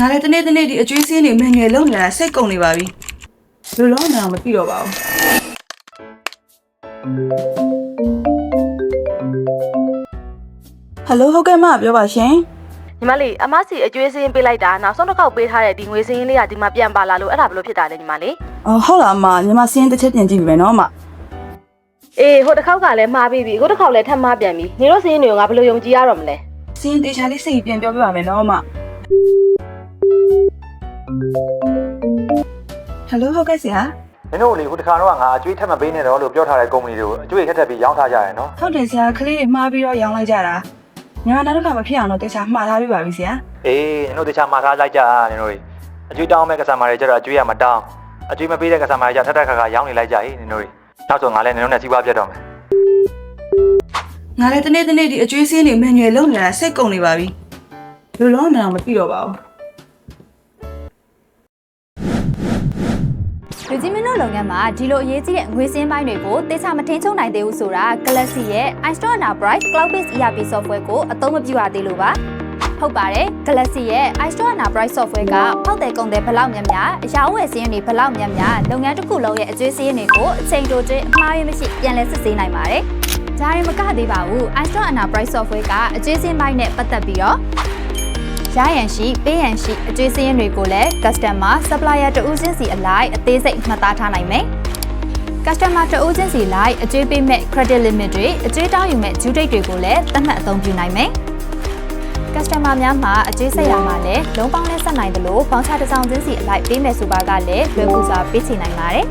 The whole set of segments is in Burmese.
ငါလည်းတနေ့တနေ့ဒီအကျွေးစင်းတွေမန်ငယ်လုံးနေတာစိတ်ကုန်နေပါပြီဘယ်လိုလုပ်မှန်းမသိတော့ပါဘူးဟယ်လိုဟုတ်ကဲ့မပြောပါရှင်ညီမလေးအမစီအကျွေးစင်းပေးလိုက်တာနောက်ဆုံးတစ်ခေါက်ပေးထားတဲ့ဒီငွေစင်းလေးကဒီမှာပြန်ပါလာလို့အဲ့ဒါဘယ်လိုဖြစ်တာလဲညီမလေးအော်ဟုတ်လားမညီမစင်းတစ်ချက်ပြင်ကြည့်ပြီပဲနော်မအေးဟိုတစ်ခေါက်ကလည်းမှားပြီးပြီအခုတစ်ခေါက်လည်းထပ်မှားပြန်ပြီနေတော့စင်းတွေကိုငါဘယ်လိုယုံကြည်ရတော့မလဲစင်းတေချာလေးစိတ်ပြန်ပြောပြပါမယ်နော်မ ဟယ်လိုဟုတ်ကဲ့ဆရာမင်းတို့လေဟိုတခါတော့ငါအကျွေးထပ်မပေးနဲ့တော့လို့ပြောထားတဲ့ကုမ္ပဏီတွေကိုအကျွေးထပ်ထပ်ပြီးရောင်းထားကြရနော်ဟုတ်တယ်ဆရာကလေးတွေမှားပြီးတော့ရောင်းလိုက်ကြတာညီမနောက်တစ်ခါမဖြစ်အောင်တော့တေချာမှားထားပြပါပြီဆရာအေးနင်တို့တခြားမှာထားလိုက်ကြနင်တို့အကျွေးတောင်းမဲ့ကစားမာတွေကျတော့အကျွေးရမတောင်းအကျွေးမပေးတဲ့ကစားမာတွေကျထပ်ထပ်ခါခါရောင်းနေလိုက်ကြဟေးနင်တို့နောက်ဆိုငါလည်းနင်တို့နဲ့စီးပွားပြတ်တော့မယ်ငါလည်းတနေ့တနေ့ဒီအကျွေးစင်းတွေမန်ငယ်လုံးနေတာစိတ်ကုန်နေပါပြီဘယ်လိုလုပ်မှန်းမသိတော့ပါဘူး လူကြီးမင်းတို့လုပ်ငန်းမှာဒီလိုအရေးကြီးတဲ့ငွေစင်းပိုင်းတွေကိုတေချာမထင်းချုံနိုင်သေးဘူးဆိုတာ Galaxy ရဲ့ iStore Enterprise Cloud-based ERP software ကိုအသုံးမပြုရသေးလို့ပါဟုတ်ပါတယ် Galaxy ရဲ့ iStore Enterprise software ကဖောက်တယ်ကုန်တယ်ဘလောက်များများအရာဝယ်စင်းတွေဘလောက်များများလုပ်ငန်းတစ်ခုလုံးရဲ့အကျွေးစင်းတွေကိုအချိန်တိုတွင်းအမှားရမရှိပြန်လည်စစ်ဆေးနိုင်ပါတယ်ဒါရင်မကသေးပါဘူး iStore Enterprise software ကအကျွေးစင်းပိုင်းနဲ့ပတ်သက်ပြီးတော့ ရရန်ရှိပေးရန်ရှိအကျွေးစင်းတွေကိုလည်း customer supplier တဦးချင်းစီအလိုက်အသေးစိတ်မှတ်သားထားနိုင်မယ်။ customer တဦးချင်းစီလိုက်အကျွေးပေးမဲ့ credit limit တွေအကျွေးတောင်းယူမဲ့ due date တွေကိုလည်းသတ်မှတ်အသုံးပြုနိုင်မယ်။ customer များမှာအကျွေးဆက်ရမှာလည်းလုံးပေါင်းနဲ့ဆက်နိုင်တယ်လို့ဘောင်းချတစ်စောင်းချင်းစီအလိုက်ပေးမယ်ဆိုပါကလည်းလွယ်ကူစွာပေးချေနိုင်ပါတယ်။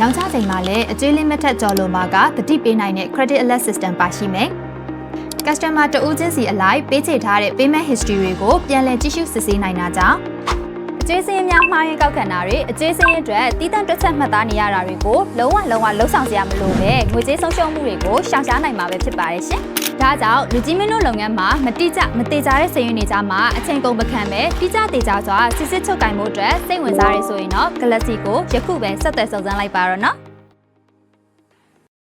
ရောင်းချချိန်မှာလည်းအကျွေး limit ထက်ကျော်လို့မှာကတတိပေးနိုင်တဲ့ credit alert system ပါရှိမယ်။ customer တဦးချင်းစီအလိုက်ပေးချေထားတဲ့ payment history တွေကိုပြန်လည်ကြည့်ရှုစစ်ဆေးနိုင်တာကြောင့်အကျေးစင်းများမှားရင်ကောက်ခံတာတွေအကျေးစင်းအတွက်တည်တံ့တွက်ချက်မှတ်သားနေရတာတွေကိုလုံးဝလုံးဝလှုပ်ဆောင်စရာမလိုပဲငွေကြေးဆုံးရှုံးမှုတွေကိုရှောင်ရှားနိုင်မှာပဲဖြစ်ပါတယ်ရှင်။ဒါကြောင့်လူကြီးမင်းတို့လုပ်ငန်းမှာမတိကျမတေချာတဲ့စည်ရင်းတွေကြားမှာအချိန်ကုန်မခံပဲတိကျတေချာစွာစစ်စစ်ချုပ်ကင်မှုအတွက်စိတ်ဝင်စားရဆိုရင်တော့ Galaxy ကိုယခုပဲဆက်သွယ်စုံစမ်းလိုက်ပါတော့နော်။